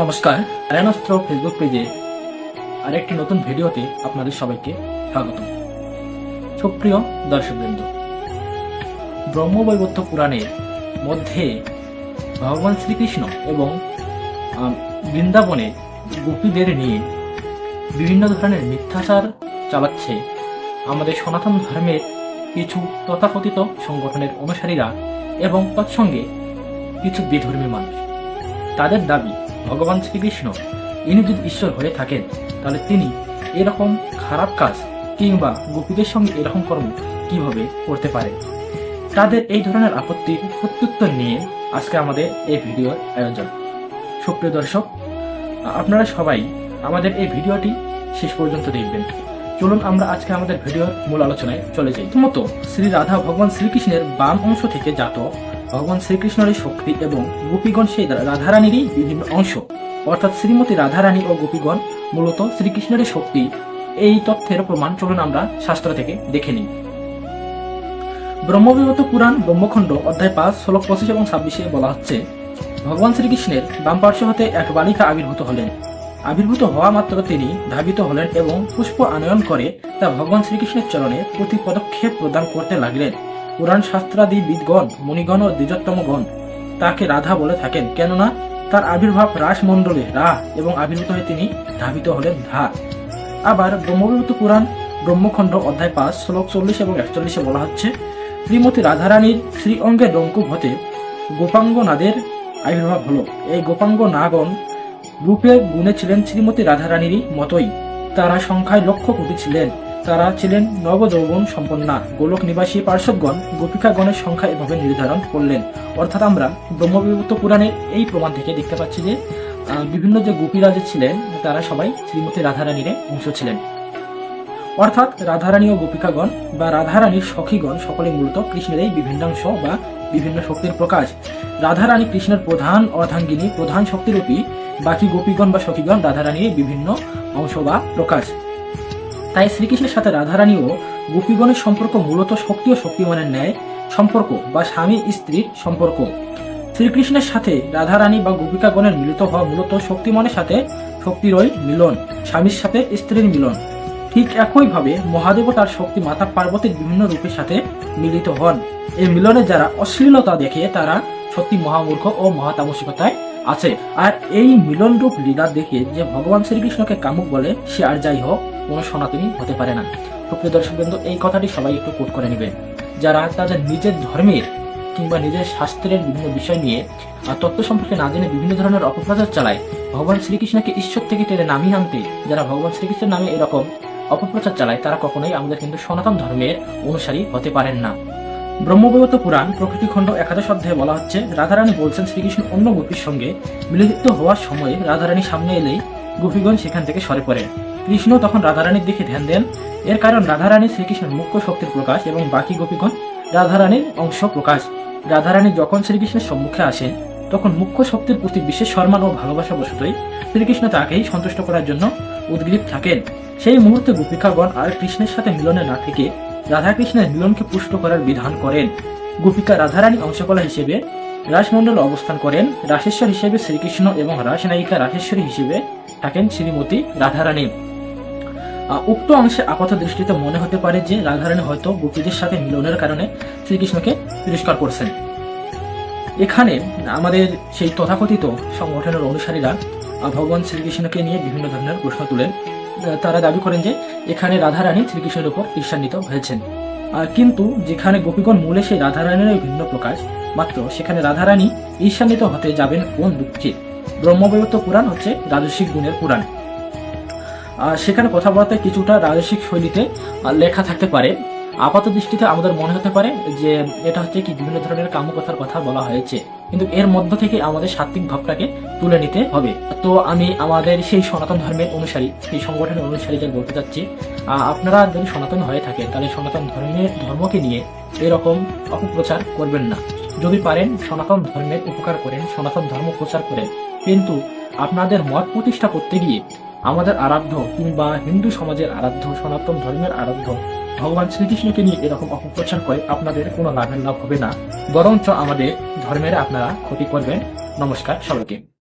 নমস্কার আয়নাস্ত্র ফেসবুক পেজে আরেকটি নতুন ভিডিওতে আপনাদের সবাইকে স্বাগত। সুপ্রিয় দর্শকবৃন্দ ব্রহ্মবৈবত্য পুরাণের মধ্যে ভগবান শ্রীকৃষ্ণ এবং বৃন্দাবনে গোপীদের নিয়ে বিভিন্ন ধরনের মিথ্যাচার চালাচ্ছে আমাদের সনাতন ধর্মের কিছু তথাকথিত সংগঠনের অনুসারীরা এবং তৎসঙ্গে কিছু বেধর্মী মানুষ। তাদের দাবি ভগবান শ্রীকৃষ্ণ। ইনি যদি ঈশ্বর হয়ে থাকেন, তাহলে তিনি এরকম খারাপ কাজ কিংবা গোপীদের সঙ্গে এরকম কর্ম কীভাবে করতে পারে? তাদের এই ধরনের আপত্তির প্রত্যুত্তর নিয়ে আজকে আমাদের এই ভিডিওর আয়োজন। সুপ্রিয় দর্শক, আপনারা সবাই আমাদের এই ভিডিওটি শেষ পর্যন্ত দেখবেন। চলুন আমরা আজকে আমাদের ভিডিওর মূল আলোচনায় চলে যাই। প্রথমত, শ্রী রাধা ভগবান শ্রীকৃষ্ণের বাম অংশ থেকে জাত ভগবান শ্রীকৃষ্ণের শক্তি এবং গোপীগণ সেই রাধারানীরই বিভিন্ন অংশ। অর্থাৎ শ্রীমতী রাধারানী ও গোপীগণ মূলত শ্রীকৃষ্ণের শক্তি। এই তথ্যের প্রমাণ চলুন আমরা শাস্ত্র থেকে দেখে নিই। ব্রহ্মবিগত পুরাণ, ব্রহ্মখণ্ড, অধ্যায় পাঁচ ষোলো পঁচিশ এবং ছাব্বিশে বলা হচ্ছে, ভগবান শ্রীকৃষ্ণের বাম পার্শ্ব হতে এক বালিকা আবির্ভূত হলেন। আবির্ভূত হওয়া মাত্র তিনি ধাবিত হলেন এবং পুষ্প আনয়ন করে তা ভগবান শ্রীকৃষ্ণের চরণে প্রতি পদক্ষেপ প্রদান করতে লাগলেন। পুরাণ শাস্ত্রাদি বিদগণ মণিগণ ও দ্বিজোত্তমগণ তাকে রাধা বলে থাকেন। কেননা তার আবির্ভাব রাসমণ্ডলে রা এবং আবির্ভূত হয়ে তিনি ধাবিত হলেন ধা আবার ব্রহ্মবিভূত পুরাণ, ব্রহ্মখণ্ড অধ্যায় পাঁচ, শ্লোক চল্লিশ এবং একচল্লিশে বলা হচ্ছে, শ্রীমতী রাধারানীর শ্রী অঙ্গের রঙ্কুব হতে গোপাঙ্গ নাদের আবির্ভাব হলো। এই গোপাঙ্গ নাগণ রূপে গুণে ছিলেন শ্রীমতী রাধারানীরই মতোই। তারা সংখ্যায় লক্ষ কোটি ছিলেন। তারা ছিলেন নবযৌবন সম্পন্না। গোলক নিবাসী পার্শ্বদগণ গোপিকাগণের সংখ্যা এভাবে নির্ধারণ করলেন। অর্থাৎ আমরা ব্রহ্মবিভূত পুরাণের এই প্রমাণ থেকে দেখতে পাচ্ছি যে বিভিন্ন যে গোপীরা যে ছিলেন, তারা সবাই শ্রীমতী রাধারানীর অংশ ছিলেন। অর্থাৎ রাধারানী ও গোপিকাগণ বা রাধারানীর সখীগণ সকলে মূলত কৃষ্ণের এই বিভিন্নাংশ বা বিভিন্ন শক্তির প্রকাশ। রাধারানী কৃষ্ণের প্রধান অর্ধাঙ্গিনী, প্রধান শক্তিরূপী, বাকি গোপীগণ বা সখীগণ রাধারানীর বিভিন্ন অংশ বা প্রকাশ। তাই শ্রীকৃষ্ণের সাথে রাধারানী ও গোপীগণের সম্পর্ক মূলত শক্তি ও শক্তিমানের ন্যায় সম্পর্ক বা স্বামী স্ত্রীর সম্পর্ক। শ্রীকৃষ্ণের সাথে রাধারানী বা গোপিকাগণের মিলিত হওয়া মূলত শক্তিমানের সাথে শক্তিরই মিলন, স্বামীর সাথে স্ত্রীর মিলন। ঠিক একইভাবে মহাদেব তার শক্তি মাতা পার্বতীর বিভিন্ন রূপের সাথে মিলিত হন। এই মিলনে যারা অশ্লীলতা দেখে তারা সত্যি মহামূর্খ ও মহাতামসিকতায় আছে। আর এই মিলন রূপ লীলা দেখে যে ভগবান শ্রীকৃষ্ণকে কামুক বলে, সে আর যাই হোক, কোনো সনাতনী হতে পারে না। সুপ্রিয় দর্শকবৃন্দ এই কথাটি সবাই একটু কোট করে নেবেন। যারা তাদের নিজের ধর্মের কিংবা নিজের শাস্ত্রের বিভিন্ন বিষয় নিয়ে, আর তত্ত্ব সম্পর্কে না জেনে বিভিন্ন ধরনের অপপ্রচার চালায়, ভগবান শ্রীকৃষ্ণকে ঈশ্বর থেকে টেনে নামিয়ে আনতে যারা ভগবান শ্রীকৃষ্ণের নামে এরকম অপপ্রচার চালায়, তারা কখনোই আমাদের কিন্তু সনাতন ধর্মের অনুসারী হতে পারেন না। ব্রহ্মবৈবত পুরাণ, প্রকৃতি খণ্ড একাদশ অধ্যায়ে বলা হচ্ছে, রাধারানী বলছেন শ্রীকৃষ্ণ অন্য গোপীর সঙ্গে মিলিত হওয়ার সময় রাধারানী সামনে এলেই গোপীগণ সেখান থেকে সরে পড়ে। কৃষ্ণ তখন রাধারানীর দিকে ধ্যান দেন। এর কারণ রাধারানী শ্রীকৃষ্ণের মুখ্য শক্তির প্রকাশ এবং বাকি গোপীগণ রাধারানীর অংশ প্রকাশ। রাধারানী যখন শ্রীকৃষ্ণের সম্মুখে আসেন, তখন মুখ্য শক্তির প্রতি বিশেষ সম্মান ও ভালোবাসা বসতই শ্রীকৃষ্ণ তাকেই সন্তুষ্ট করার জন্য উদ্গ্রীব থাকেন। সেই মুহূর্তে গোপিকাগণ আর কৃষ্ণের সাথে মিলনে না থেকে রাধাকৃষ্ণের মিলনকে পুষ্ট করার বিধান করেন। গোপিকা রাধারানী অংশকলা হিসেবে রাসমণ্ডলে অবস্থান করেন। রাসেশ্বর হিসেবে শ্রীকৃষ্ণ এবং রাসনায়িকা রাসেশ্বরী হিসেবে থাকেন শ্রীমতী রাধারানী। উক্ত অংশে আপাত দৃষ্টিতে মনে হতে পারে যে রাধারানী হয়তো গোপীদের সাথে মিলনের কারণে শ্রীকৃষ্ণকে তিরস্কার করছেন। এখানে আমাদের সেই তথাকথিত সংগঠনের অনুসারীরা ভগবান শ্রীকৃষ্ণকে নিয়ে বিভিন্ন ধরনের প্রশ্ন তুলেন। তারা দাবি করেন যে এখানে রাধারানী শ্রীকৃষ্ণের উপর ঈর্ষান্বিত হয়েছেন। কিন্তু যেখানে গোপীগণ মূলে সেই রাধারানীর ভিন্ন প্রকাশ, মাত্র সেখানে রাধারানী ঈর্ষান্বিত হতে যাবেন কোন দুঃখে? ব্রহ্মবৈবত্য পুরাণ হচ্ছে রাজস্বিক গুণের পুরাণ। সেখানে কথাবার্তায় কিছুটা রাজস্বিক শৈলীতে লেখা থাকতে পারে আপাত দৃষ্টিতে আমাদের মনে হতে পারে যে এটা হচ্ছে কি বিভিন্ন ধরনের কামকথার কথা বলা হয়েছে। কিন্তু এর মধ্য থেকে আমাদের সাত্বিক ভাবটাকে তুলে নিতে হবে। তো আমি আমাদের সেই সনাতন ধর্মের অনুসারী, সেই সংগঠনের অনুসারী অনুসারীদের বলতে চাচ্ছি আপনারা যদি সনাতন হয়ে থাকেন, তাহলে সনাতন ধর্মের ধর্মকে নিয়ে এরকম অপপ্রচার করবেন না। যদি পারেন, সনাতন ধর্মের উপকার করেন, সনাতন ধর্ম প্রচার করেন। কিন্তু আপনাদের মত প্রতিষ্ঠা করতে গিয়ে আমাদের আরাধ্য কিংবা হিন্দু সমাজের আরাধ্য, সনাতন ধর্মের আরাধ্য ভগবান শ্রীকৃষ্ণকে নিয়ে এরকম অপপ্রচার করে আপনাদের কোনো লাভের লাভ হবে না। বরঞ্চ আমাদের ধর্মের আপনারা ক্ষতি করবেন। নমস্কার সবাইকে।